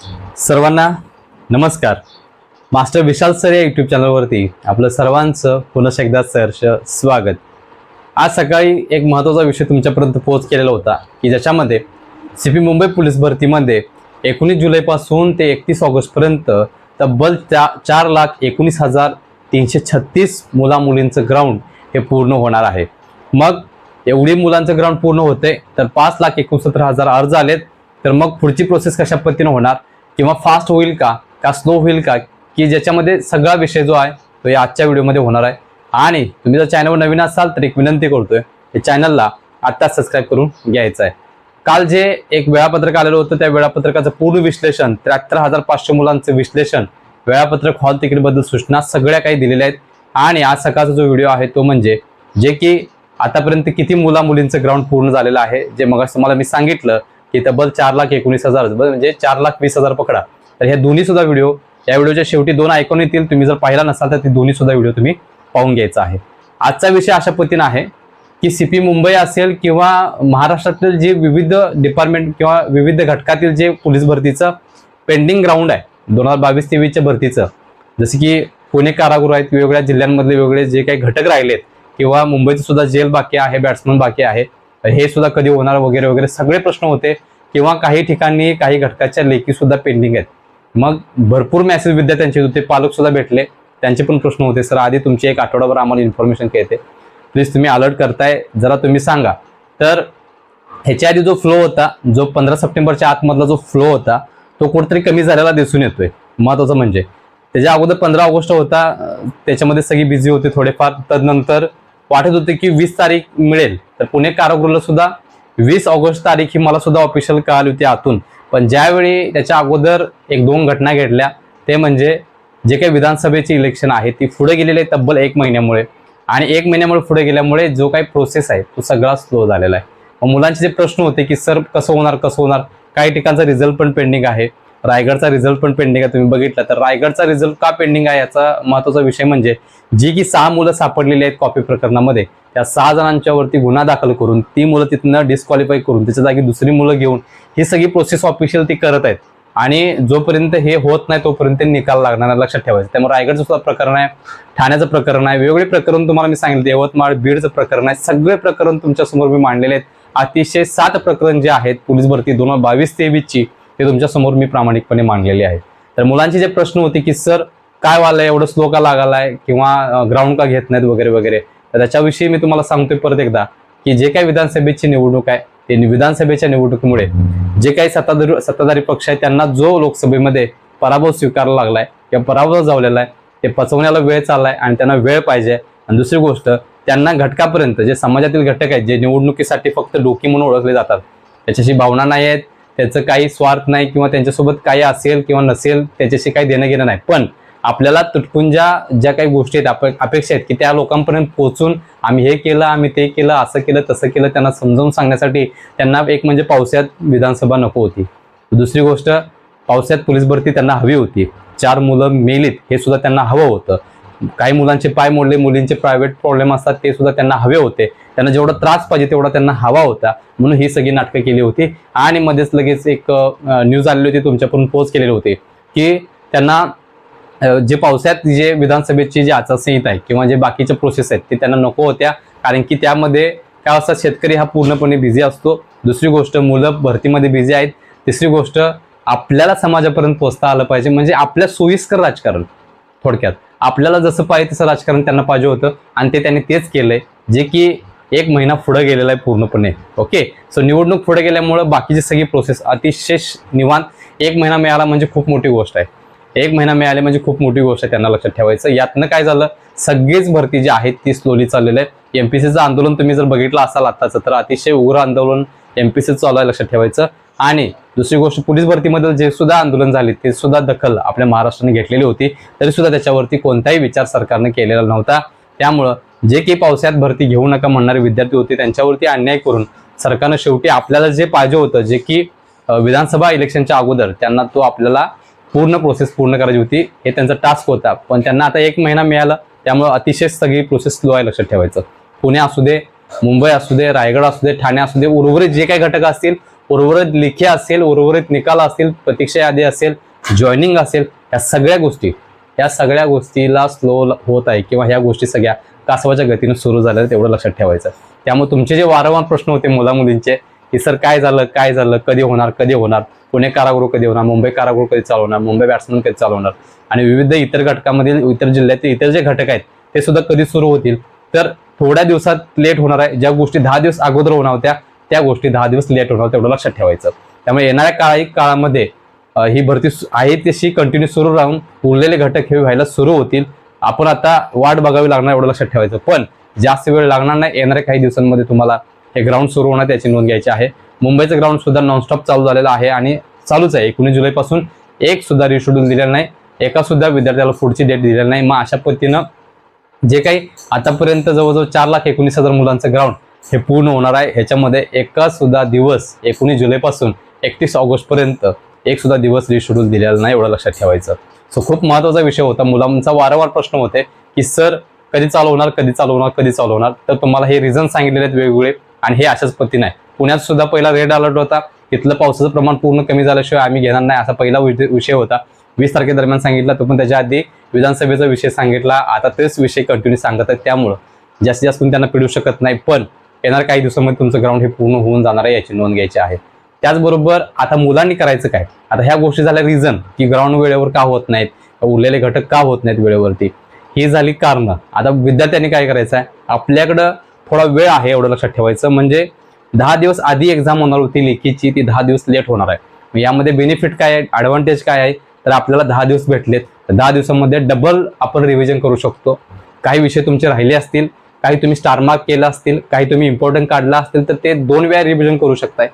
सर्वांना नमस्कार. Master Vishal sir या यूट्यूब चॅनलवरती आपलं सर्वांचं पुन्हा एकदा सहर्ष स्वागत. आज सकाळी एक महत्त्वाचा विषय तुमच्यापर्यंत पोहोच केलेला होता की ज्याच्यामध्ये सी पी मुंबई पोलीस भरतीमध्ये एकोणीस जुलैपासून ते एकतीस ऑगस्टपर्यंत तब्बल चा चार लाख एकोणीस हजार तीनशे छत्तीस मुला मुलींचं ग्राउंड हे पूर्ण होणार आहे. मग एवढी मुलांचं ग्राउंड पूर्ण होते तर पाच लाख एकोणसत्तर हजार अर्ज आलेत तर मग पुढची प्रोसेस कशा पद्धतीनं होणार? किंवा फास्ट होईल का का स्लो होईल का की ज्याच्यामध्ये सगळा विषय जो आहे तो या आजच्या व्हिडिओमध्ये होणार आहे. आणि तुम्ही जर चॅनलवर नवीन असाल तर एक विनंती करतोय या चॅनलला आत्ताच सबस्क्राईब करून घ्यायचं आहे. काल जे एक वेळापत्रक आलेलं होतं त्या वेळापत्रकाचं पूर्ण विश्लेषण त्र्याहत्तर हजार पाचशे मुलांचं विश्लेषण वेळापत्रक हॉल तिकीटबद्दल सूचना सगळ्या काही दिलेल्या आहेत. आणि आज सकाळचा जो व्हिडिओ आहे तो म्हणजे जे की आतापर्यंत किती मुला मुलींचं ग्राउंड पूर्ण झालेलं आहे जे मग तुम्हाला मी सांगितलं की तब्बल चार लाख एकोणीस हजार म्हणजे चार लाख वीस हजार पकडा. तर हे दोन्ही सुद्धा व्हिडिओ या व्हिडिओच्या शेवटी दोन ऐकून येतील. तुम्ही जर पाहिला नसाल तर ती दोन्ही सुद्धा व्हिडिओ तुम्ही पाहून घ्यायचा आहे. आजचा विषय अशा पद्धतीनं आहे की सी पी मुंबई असेल किंवा महाराष्ट्रातील जे विविध डिपार्टमेंट किंवा विविध घटकातील जे पोलीस भरतीचं पेंडिंग ग्राउंड आहे दोन हजार बावीस तेवीसच्या भरतीचं. जसं की पुणे कारागृह आहेत वेगवेगळ्या जिल्ह्यांमधले वेगवेगळे जे काही घटक राहिलेत किंवा मुंबईचं सुद्धा जेल बाकी आहे बॅट्समन बाकी आहे. हे सुद्धा कधी होणार वगैरे वगैरे सगळे प्रश्न होते. किंवा काही ठिकाणी काही घटकाच्या लेखी सुद्धा पेंडिंग आहेत. मग भरपूर मॅसेज विद्यार्थ्यांचे होते पालक सुद्धा भेटले. त्यांचे पण प्रश्न होते सर आधी तुमची एक आठवडाभर आम्हाला इन्फॉर्मेशन कळते. प्लीज तुम्ही अलर्ट करताय जरा तुम्ही सांगा. तर ह्याच्या आधी जो फ्लो होता जो पंधरा सप्टेंबरच्या आतमधला जो फ्लो होता तो कुठेतरी कमी झालेला दिसून येतोय. महत्वाचं म्हणजे. त्याच्या अगोदर पंधरा ऑगस्ट होता त्याच्यामध्ये सगळी बिझी होते थोडेफार. तदनंतर वाटत होते की वीस तारीख मिळेल. तर पुणे कारागृहला सुद्धा वीस ऑगस्ट तारीख ही मला सुद्धा ऑफिशियल कळाली होती आतून. पण ज्यावेळी त्याच्या अगोदर एक दोन घटना घडल्या ते म्हणजे जे काही विधानसभेची इलेक्शन आहे ती पुढे गेलेली आहे तब्बल एक महिन्यामुळे. आणि एक महिन्यामुळे पुढे गेल्यामुळे जो काही प्रोसेस आहे तो सगळा स्लो झालेला आहे. मग मुलांचे जे प्रश्न होते की सर कसं होणार कसं होणार? काही ठिकाणचा रिझल्ट पण पेंडिंग आहे. रायगडचा रिझल्ट पण पेंडिंग आहे. तुम्ही बघितला तर रायगडचा रिझल्ट का पेंडिंग आहे याचा महत्त्वाचा विषय म्हणजे जी की सहा मुलं सापडलेली आहेत कॉपी प्रकरणामध्ये त्या सहा जणांच्यावरती गुन्हा दाखल करून ती मुलं तिथनं डिस्क्वालिफाय करून त्याच्या जागी दुसरी मुलं घेऊन ही सगळी प्रोसेस ऑफिशियल ती करत आहेत. आणि जोपर्यंत हे होत नाही तोपर्यंत निकाल लागणार लक्षात ठेवायचं. त्यामुळे रायगडचं सुद्धा प्रकरण आहे ठाण्याचं प्रकरण आहे वेगवेगळे प्रकरण तुम्हाला मी सांगितलं. यवतमाळ बीडचं प्रकरण आहे. सगळे प्रकरण तुमच्यासमोर मी मांडलेले आहेत. अतिशय सात प्रकरण जे आहेत पोलीस भरती दोन हजार बावीस तेवीसची. ते तुमच्यासमोर मी प्रामाणिकपणे मांडलेले आहेत. तर मुलांचे जे प्रश्न होते की सर काय वालंय? एवढं स्लो का लागालाय? किंवा ग्राउंड का घेत नाहीत? वगैरे वगैरे. तर त्याच्याविषयी मी तुम्हाला सांगतोय परत एकदा की जे काही विधानसभेची निवडणूक आहे ते विधानसभेच्या निवडणुकीमुळे जे काही सत्ताधारी सत्ताधारी पक्ष आहे त्यांना जो लोकसभेमध्ये पराभव स्वीकारला लागलाय किंवा पराभव जावलेला आहे ते पचवण्याला वेळ चाललाय आणि त्यांना वेळ पाहिजे. आणि दुसरी गोष्ट त्यांना घटकापर्यंत जे समाजातील घटक आहेत जे निवडणुकीसाठी फक्त डोकी म्हणून ओळखले जातात त्याच्याशी भावना नाही आहेत. त्याचं काही स्वार्थ नाही किंवा त्यांच्यासोबत काही असेल किंवा नसेल त्याच्याशी काही देणं घेणं नाही. पण आपल्याला तुटपुंजा ज्या काही गोष्टी आहेत अपेक्षा आहेत की त्या लोकांपर्यंत पोहोचून आम्ही हे केलं आम्ही ते केलं असं केलं तसं केलं त्यांना समजावून सांगण्यासाठी त्यांना एक म्हणजे पावसाळ्यात विधानसभा नको होती. दुसरी गोष्ट पावसाळ्यात पोलीस भरती त्यांना हवी होती. चार मुलं मेलीत हे सुद्धा त्यांना हवं होतं. काही मुलांचे पाय मोडले मुलींचे प्रायव्हेट प्रॉब्लेम असतात ते सुद्धा त्यांना हवे होते. त्यांना जेवढा त्रास पाहिजे तेवढा त्यांना हवा होता. म्हणून ही सगळी नाटकं केली होती. आणि मध्येच लगेच एक न्यूज आलेली होती तुमच्याकडून पोस्ट केलेली होती की त्यांना जे पावसाळ्यात जे विधानसभेची जी आचारसंहिता आहे किंवा जे बाकीच्या प्रोसेस आहेत ते त्यांना नको होत्या. कारण की त्यामध्ये काय असतात शेतकरी हा पूर्णपणे बिझी असतो. दुसरी गोष्ट मुलं भरतीमध्ये बिझी आहेत. तिसरी गोष्ट आपल्याला समाजापर्यंत पोचता आलं पाहिजे. म्हणजे आपल्या सोयीस्कर राजकारण. थोडक्यात. आपल्याला जसं पाहिजे तसं राजकारण त्यांना पाहिजे होतं आणि ते त्यांनी तेच केलंय जे की एक महिना पुढे गेलेला आहे पूर्णपणे. ओके सो निवडणूक पुढे गेल्यामुळं बाकीची सगळी प्रोसेस अतिशय निवांत. एक महिना मिळाला म्हणजे खूप मोठी गोष्ट आहे. एक महिना मिळाले म्हणजे खूप मोठी गोष्ट आहे त्यांना लक्षात ठेवायचं. यातनं काय झालं? सगळीच भरती जी आहेत ती स्लोली चाललेलं आहे एमपीसीचं आंदोलन तुम्ही जर बघितलं असाल आताचं तर अतिशय उग्र आंदोलन एमपीसीचं चालू आहे लक्षात ठेवायचं. आणि दुसरी गोष्ट पोलीस भरतीमध्ये जे सुद्धा आंदोलन झाले ते सुद्धा दखल आपल्या महाराष्ट्राने घेतलेली होती. तरी सुद्धा त्याच्यावरती कोणताही विचार सरकारने केलेला नव्हता. त्यामुळं जे काही पावसाळ्यात भरती घेऊ नका म्हणणारे विद्यार्थी होते त्यांच्यावरती अन्याय करून सरकारनं शेवटी आपल्याला जे पाहिजे होतं जे की विधानसभा इलेक्शनच्या अगोदर त्यांना तो आपल्याला पूर्ण प्रोसेस पूर्ण करायची होती हे त्यांचा टास्क होता. पण त्यांना आता एक महिना मिळाला त्यामुळं अतिशय सगळी प्रोसेस स्लो आहे लक्षात ठेवायचं. पुणे असू दे मुंबई असू दे रायगड असू दे ठाणे असू दे उर्वरित जे काही घटक असतील उर्वरित लिखी असेल उर्वरित निकाल असेल प्रतीक्षा यादी असेल जॉईनिंग असेल या सगळ्या गोष्टी या सगळ्या गोष्टीला स्लो होत आहे किंवा ह्या गोष्टी सगळ्या कासवाच्या गतीने सुरू झाल्या तेवढं लक्षात ठेवायचं. त्यामुळे तुमचे जे वारंवार प्रश्न होते मुला मुलींचे की सर काय झालं? काय झालं? कधी होणार? कधी होणार? पुणे कारागृह कधी होणार? मुंबई कारागृह कधी चालवणार मुंबई बॅट्समन कधी चालवणार आणि विविध इतर घटकामधील इतर जिल्ह्यातील इतर जे घटक आहेत ते सुद्धा कधी सुरू होतील? तर थोड्या दिवसात लेट होणार आहे. ज्या गोष्टी दहा दिवस अगोदर होणार होत्या त्या गोष्टी दहा दिवस लेट होणार तेवढं लक्षात ठेवायचं. त्यामुळे येणाऱ्या काळी काळामध्ये ही भरती सु- आहे तशी कंटिन्यू सुरू राहून उरलेले घटक हे व्हायला सुरू होतील. आपण आता वाट बघावी लागणार एवढं लक्षात ठेवायचं. पण जास्त वेळ लागणार नाही. येणाऱ्या काही दिवसांमध्ये तुम्हाला हे ग्राउंड सुरू होणार त्याची नोंद घ्यायची आहे. मुंबईचं ग्राउंड सुद्धा नॉनस्टॉप चालू झालेलं आहे आणि चालूच आहे. एकोणीस जुलैपासून एक सुद्धा रिशेड्यूल दिलेलं नाही. एका सुद्धा विद्यार्थ्याला पुढची डेट दिलेली नाही. मग अशा पद्धतीनं जे काही आतापर्यंत जवळजवळ चार लाख एकोणीस हजार मुलांचं ग्राउंड हे पूर्ण होणार आहे. ह्याच्यामध्ये एका सुद्धा दिवस एकोणीस जुलैपासून एकतीस ऑगस्टपर्यंत एक सुद्धा दिवस रिशेड्यूल दिलेला नाही एवढं लक्षात ठेवायचं. सो खूप महत्त्वाचा विषय होता. मुलांचा वारंवार प्रश्न होते की सर कधी चालू होणार? कधी चालू होणार? कधी चालू होणार? तर तुम्हाला हे रिझन सांगितलेले आहेत वेगवेगळे आणि हे अशाच पद्धतीने आहे. पुण्यात सुद्धा पहिला रेड अलर्ट होता. तिथलं पावसाचं प्रमाण पूर्ण कमी झाल्याशिवाय आम्ही घेणार नाही असा पहिला विषय विषय होता. वीस तारखेदरम्यान सांगितला तो पण त्याच्या आधी विधानसभेचा विषय सांगितला. आता तेच विषय कंटिन्यू सांगत आहेत त्यामुळं. जास्तीत जास्त त्यांना पिडू शकत नाही. पण येणार काही दिवसामध्ये तुमचं ग्राउंड हे पूर्ण होऊन जाणार आहे याची नोंद घ्यायची आहे. त्याचबरोबर आता मुलांनी करायचं काय? आता ह्या गोष्टी झाल्या रिझन की ग्राउंड वेळेवर का होत नाहीत? उरलेले घटक का होत नाहीत वेळेवरती? ही झाली कारणं. आता विद्यार्थ्यांनी काय करायचं आहे? आपल्याकडं थोडा वेळ आहे एवढं लक्षात ठेवायचं. म्हणजे दहा दिवस आधी एक्झाम होणार होती लेखीची ती दहा दिवस लेट होणार आहे. मग यामध्ये बेनिफिट काय आहे? ॲडव्हान्टेज काय आहे? तर आपल्याला दहा दिवस भेटलेत. तर दहा दिवसामध्ये डबल आपण रिव्हिजन करू शकतो. काही विषय तुमचे राहिले असतील काही तुम्ही स्टार मार्क केला असतील काही तुम्ही इम्पॉर्टंट काढला असतील तर ते दोन वेळा रिव्हिजन करू शकताय.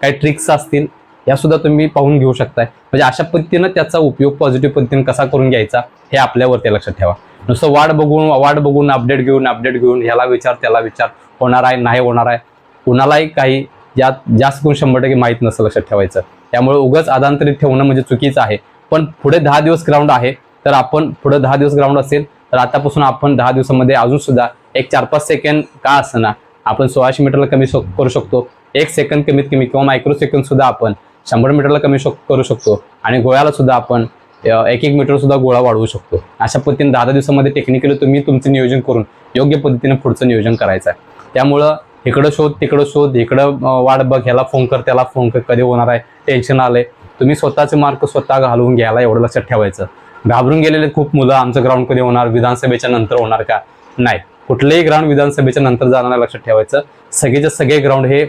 काही ट्रिक्स असतील या सुद्धा तुम्ही पाहून घेऊ शकताय. म्हणजे अशा पद्धतीनं त्याचा उपयोग पॉझिटिव्ह पद्धतीनं कसा करून घ्यायचा हे आपल्यावरती लक्षात ठेवा. नुसतं वाढ बघून वाट बघून अपडेट घेऊन अपडेट घेऊन ह्याला विचार त्याला विचार होणार आहे नाही होणार आहे कुणालाही काही यात जास्त करून शंभर टक्के माहीत नसतं लक्षात ठेवायचं. त्यामुळे उगाच आदांतरित ठेवणं म्हणजे चुकीचं आहे. पण पुढे दहा दिवस ग्राउंड आहे तर आपण पुढे दहा दिवस ग्राउंड असेल तर आतापासून आपण दहा दिवसामध्ये अजून सुद्धा एक चार पाच सेकंड का असणार आपण सोळाशे मीटरला कमी करू शकतो. एक सेकंद कमीत कमी किंवा मायक्रो सेकंद सुद्धा आपण शंभर मीटरला कमी करू शकतो. आणि गोळ्याला सुद्धा आपण एक एक मीटर सुद्धा गोळा वाढवू शकतो. अशा पद्धतीने दहा दहा दिवसामध्ये टेक्निकली तुम्ही तुमचं नियोजन करून योग्य पद्धतीने पुढचं नियोजन करायचं आहे. त्यामुळं इकडं शोध तिकडं शोध इकडं वाढ वाट बघ ह्याला फोन कर त्याला फोन कर कधी होणार आहे टेन्शन आलंय. तुम्ही स्वतःचे मार्क स्वतः घालवून घ्यायला एवढं लक्षात ठेवायचं. घाबरून गेलेले खूप मुलं आमचं ग्राउंड कधी होणार विधानसभेच्या नंतर होणार का? नाही. कुठलेही ग्राउंड विधानसभेच्या नंतर जाणार लक्षात ठेवायचं. सगळेचे सगळे ग्राउंड हे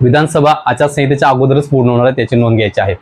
विधानसभा आचारसंहितेच्या अगोदरच पूर्ण होणार आहे त्याची नोंद घ्यायची आहे.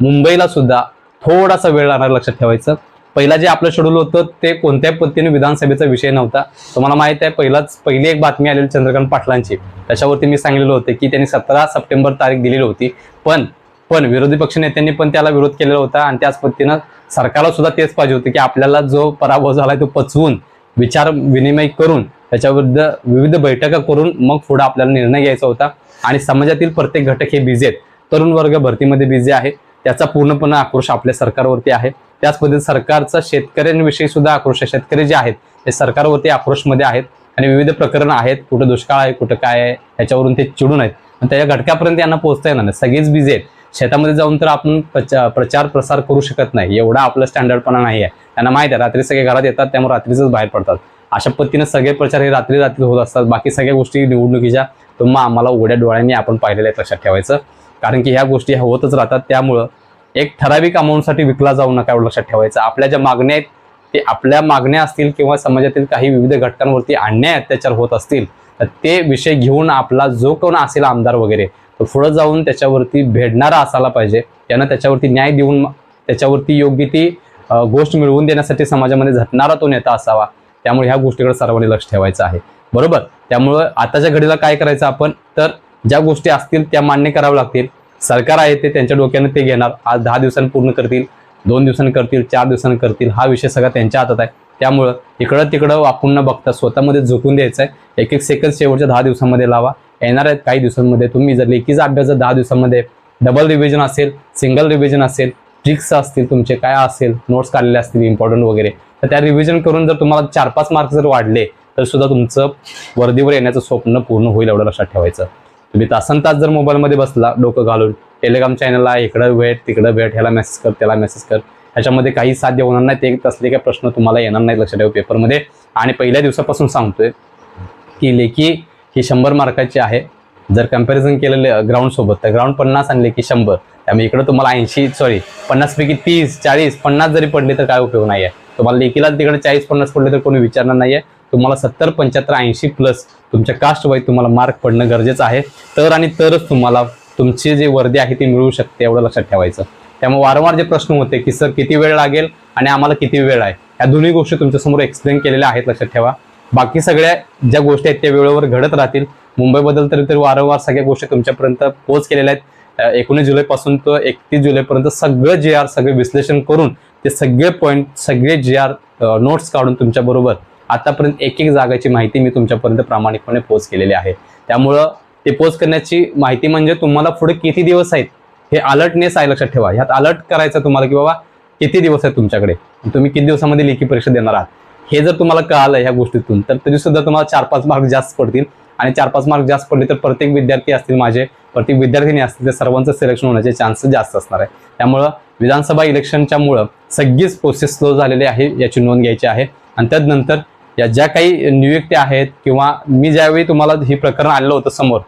मुंबईला सुद्धा थोडासा वेळ लागणार लक्षात ठेवायचं. पहिला जे आपलं शेड्यूल होतं ते कोणत्याही पद्धतीने विधानसभेचा विषय नव्हता. तुम्हाला माहीत आहे पहिलाच पहिली एक बातमी आलेली चंद्रकांत पाटलांची. त्याच्यावरती मी सांगलेलं होतं की त्यांनी सतरा सप्टेंबर तारीख दिलेली होती. पण पण विरोधी पक्ष नेत्यांनी पण त्याला विरोध केलेला होता आणि त्याच पद्धतीनं सरकारला सुद्धा तेच पाहिजे होतं की आपल्याला जो पराभव झालाय तो पचवून विचार विनिमय करून त्याच्याविरुद्ध विविध बैठका करून मग पुढे आपल्याला निर्णय घ्यायचा होता. आणि समाजातील प्रत्येक घटक हे बिझी आहेत. तरुण वर्ग भरतीमध्ये बिझी आहे. त्याचा पूर्णपणे आक्रोश आपल्या सरकारवरती आहे. त्याच पद्धतीने सरकारचा शेतकऱ्यांविषयी सुद्धा आक्रोश आहे. शेतकरी जे आहेत ते सरकारवरती आक्रोशमध्ये आहेत. आणि विविध प्रकरणं आहेत. कुठं दुष्काळ आहे कुठं काय आहे याच्यावरून ते चिडून आहेत. आणि त्याच्या घटकापर्यंत यांना पोहोचता येणार नाही. सगळेच बिझी आहेत. शेतामध्ये जाऊन तर आपण प्रचा प्रचार प्रसार करू शकत नाही. एवढा आपलं स्टँडर्डपणा नाही आहे त्यांना माहिती आहे रात्री सगळे घरात येतात त्यामुळे रात्रीच बाहेर पडतात. अशा पद्धतीने सगळे प्रचार हे रात्री रात्री होत असतात. बाकी सगळ्या गोष्टी निवडणुकीच्या तुम्हा आम्हाला उघड्या डोळ्यांनी आपण पाहिलेल्या आहेत लक्षात ठेवायचं. कारण की ह्या गोष्टी ह्या होतच राहतात. त्यामुळं एक ठराविक अमाऊंटसाठी विकला जाऊ नका एवढं लक्षात ठेवायचं. आपल्या ज्या मागण्या आहेत ते आपल्या मागण्या असतील किंवा समाजातील काही विविध घटकांवरती अन्याय अत्याचार होत असतील तर ते विषय घेऊन आपला जो कोण असेल आमदार वगैरे तो पुढं जाऊन त्याच्यावरती भेडणारा असायला पाहिजे. यानं त्याच्यावरती न्याय देऊन त्याच्यावरती योग्य ती गोष्ट मिळवून देण्यासाठी समाजामध्ये झटणारा तो नेता असावा. त्यामुळे ह्या गोष्टीकडे सर्वांनी लक्ष ठेवायचं आहे. बरोबर? त्यामुळं आताच्या घडीला काय करायचं आपण? तर ज्या गोष्टी असतील त्या मान्य कराव्या लागतील. सरकार आहे ते त्यांच्या डोक्यानं ते घेणार. आज दहा दिवसांनी पूर्ण करतील दोन दिवसांनी करतील चार दिवसांनी करतील. हा विषय सगळा त्यांच्या हातात आहे. त्यामुळं इकडं तिकडं वाकून न बघता स्वतःमध्ये झोकून द्यायचं आहे एक एक सेकंद शेवटच्या दहा दिवसामध्ये लावा. येणार आहेत काही दिवसांमध्ये. तुम्ही जर लेखीचा अभ्यास जर दहा दिवसामध्ये डबल रिव्हिजन असेल सिंगल रिव्हिजन असेल ट्रिक्स असतील तुमचे काय असेल नोट्स काढलेले असतील इम्पॉर्टंट वगैरे तर त्या रिव्हिजन करून जर तुम्हाला चार पाच मार्क जर वाढले तर सुद्धा तुमचं वर्दीवर येण्याचं स्वप्न पूर्ण होईल एवढं लक्षात ठेवायचं. तुम्ही तासन तास जर मोबाईलमध्ये बसला डोकं घालून टेलिग्राम चॅनलला इकडं भेट तिकडं भेट ह्याला मेसेज कर त्याला मेसेज कर ह्याच्यामध्ये काही साध्य होणार नाही ते तसले काही प्रश्न तुम्हाला येणार नाही लक्षात ठेवा पेपरमध्ये आणि पहिल्या दिवसापासून सांगतोय की लेखी ही शंभर मार्काची आहे. जर कंपॅरिझन केलेलं ग्राउंडसोबत तर ग्राउंड पन्नास आणले की शंभर. त्यामुळे इकडं तुम्हाला ऐंशी सॉरी पन्नासपैकी तीस चाळीस पन्नास जरी पडले तर काय उपयोग नाही आहे तुम्हाला लेखीला तिकडे चाळीस पन्नास पडले तर कोणी विचारणार नाही आहे तुम्हाला सत्तर पंच्याहत्तर ऐंशी प्लस तुमच्या कास्ट वाईज तुम्हाला मार्क पडणं गरजेचं आहे. तर आणि तरच तुम्हाला तुमची जे वर्दी आहे ती मिळू शकते एवढं लक्षात ठेवायचं. त्यामुळे वारंवार जे प्रश्न होते की सर किती वेळ लागेल आणि आम्हाला किती वेळ आहे या दोन्ही गोष्टी तुमच्यासमोर एक्सप्लेन केलेल्या आहेत लक्षात ठेवा. बाकी सगळ्या ज्या गोष्टी आहेत त्या वेळेवर घडत राहतील. मुंबईबद्दल तरी तरी वारंवार सगळ्या गोष्टी तुमच्यापर्यंत पोच केलेल्या आहेत. एकोणीस जुलैपासून तर एकतीस जुलैपर्यंत सगळं जे आर सगळे विश्लेषण करून ते सगळे पॉईंट सगळे जे आर नोट्स काढून तुमच्याबरोबर आतापर्यंत एक एक जागाची माहिती मी तुमच्यापर्यंत प्रामाणिकपणे पोच केलेली आहे. त्यामुळं ते पोच करण्याची माहिती म्हणजे तुम्हाला पुढे किती दिवस आहेत हे अलर्टनेस आहे लक्षात ठेवा. ह्यात अलर्ट करायचं तुम्हाला की बाबा किती दिवस आहेत तुमच्याकडे. तुम्ही किती दिवसामध्ये लेखी परीक्षा देणार आहात? हे जर तुम्हाला कळालं ह्या गोष्टीतून तर तरी सुद्धा तुम्हाला चार पाच मार्क जास्त पडतील. आणि चार पाच मार्क जास्त पडले तर प्रत्येक विद्यार्थी असतील माझे प्रत्येक विद्यार्थिनी असतील ते सर्वांचं सिलेक्शन होण्याचे चान्सेस जास्त असणार आहे. त्यामुळं विधानसभा इलेक्शनच्यामुळं सगळीच प्रोसेस स्लो झालेली आहे याची नोंद घ्यायची आहे. आणि त्यानंतर या ज्या काही नियुक्त्या आहेत किंवा मी ज्यावेळी तुम्हाला हे प्रकरण आणलं होतं समोर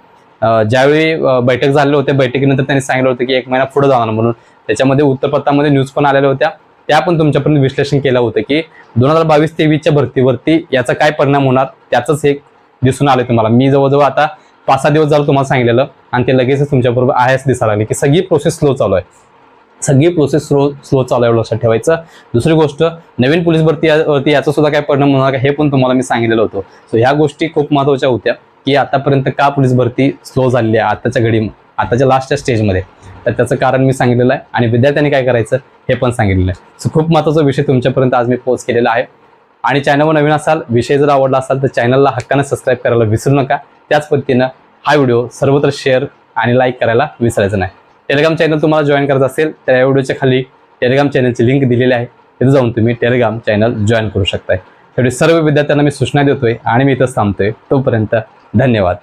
ज्यावेळी बैठक झालेलं होते बैठकीनंतर त्यांनी सांगितलं होतं की एक महिना पुढे जाणार म्हणून. त्याच्यामध्ये उत्तरपत्रामध्ये न्यूज पण आलेल्या होत्या. त्या पण तुमच्यापर्यंत विश्लेषण केलं होतं की दोन हजार बावीस तेवीसच्या भरतीवरती याचा काय परिणाम होणार त्याचंच एक दिसून आलं तुम्हाला. मी जवळजवळ आता पाच सहा दिवस झालं तुम्हाला सांगितलेलं आणि ते लगेचच तुमच्याबरोबर आहेच दिसायला लागले की सगळी प्रोसेस स्लो चालू आहे. सगळी प्रोसेस स्लो स्लो चालू आहे लक्षात ठेवायचं. दुसरी गोष्ट नवीन पोलीस भरती वरती याचा सुद्धा काय परिणाम होणार हे पण तुम्हाला मी सांगितलेलं होतं. सो ह्या गोष्टी खूप महत्त्वाच्या होत्या की आतापर्यंत का पोलीस भरती स्लो झालेली आहे आताच्या घडी आताच्या लास्टच्या स्टेजमध्ये तर त्याचं कारण मी सांगितलेलं आहे. आणि विद्यार्थ्यांनी काय करायचं हे पण सांगितलेलं आहे. सो खूप महत्त्वाचा विषय तुमच्यापर्यंत आज मी पोस्ट केलेला आहे. आणि चॅनलवर नवीन असाल विषय जर आवडला असाल तर चॅनलला हक्कानं सबस्क्राईब करायला विसरू नका. त्याच पद्धतीनं हा व्हिडिओ सर्वत्र शेअर आणि लाईक करायला विसरायचं नाही. टेलिग्राम चॅनल तुम्हाला जॉईन करायचं असेल तर या व्हिडिओच्या खाली टेलिग्राम चॅनलची लिंक दिलेली आहे. तिथे जाऊन तुम्ही टेलिग्राम चॅनल जॉईन करू शकताय. तेवढी सर्व विद्यार्थ्यांना मी सूचना देतोय आणि मी इथंच थांबतोय. तोपर्यंत धन्यवाद.